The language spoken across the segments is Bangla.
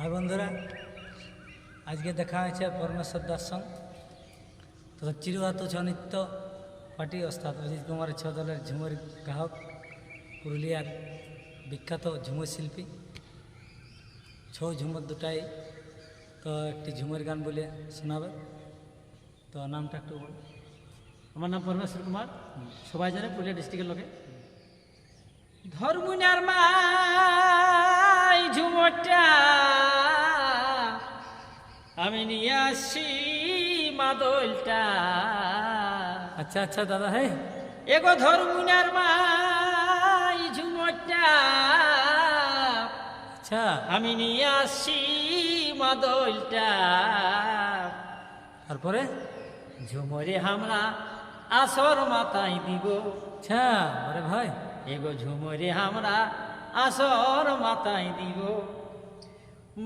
হাই বন্ধুরা আজকে দেখা হয়েছে পরমেশ্বর দাস তো চিরুহাত ছনিত্য পার্টি অর্থাৎ অজিত কুমারের ছ দলের ঝুমুর গ্রাহক পুরুলিয়ার বিখ্যাত ঝুমুর শিল্পী। ছৌ ঝুমুর দুটাই তো একটি ঝুমুর গান বলে শোনাবে। তো নামটা একটু বল। আমার নাম পরমেশ্বর কুমার। সবাই জানে পুরুলিয়া ডিস্ট্রিক্টের লোকে। ধর্মুনার মাই আমি নিয়ে আসি মাদলটা। আচ্ছা আচ্ছা দাদা হে এগো ধর্মুনার মাই ঝুমটা আচ্ছা। আমি নিয়ে আসি মাদলটা। তারপরে? ঝুমরে আমরা আসর মাথায় দিব। আচ্ছা আরে ভাই। এগো ঝুমরে আমরা আসর মাথায় দিব।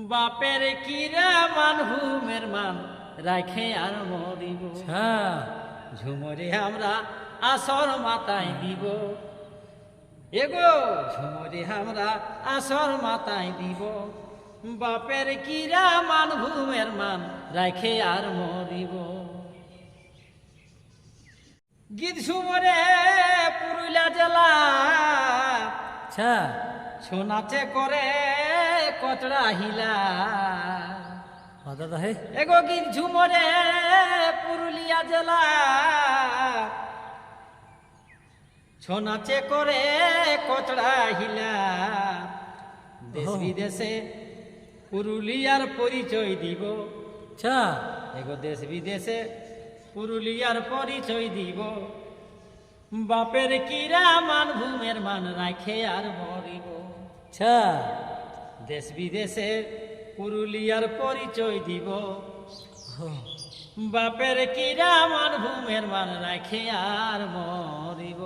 বাপের কিরা মান হুমের মান রাখে আর মরিব। আচ্ছা। ঝুমরে আমরা আসর মাথায় দিব। এগো ঝুমরে আমরা আসর মাথায় দিব। বাপের কিরা মান ভূমের মান রাখে আর মরিব। গীত ঝুমরে পুরুলিয়া জেলা আচ্ছা। সোনাচে করে কচড়া হিলা দাদা হে। এগো ঝুমরে পুরুলিয়া জেলা। ছোনাচে করে কচড়া হিলা দেশ বিদেশে পুরুলিয়ার পরিচয় দিব। আচ্ছা। এগো দেশ বিদেশে পুরুলিয়ার পরিচয় দিব। বাপের কিরা মান ভূমের মান রাখে আর মরিব আচ্ছা। দেশ বিদেশের পুরুলিয়ার পরিচয় দিব। বাপের কিরা মান ভূমের মান রাখে আর মরিব।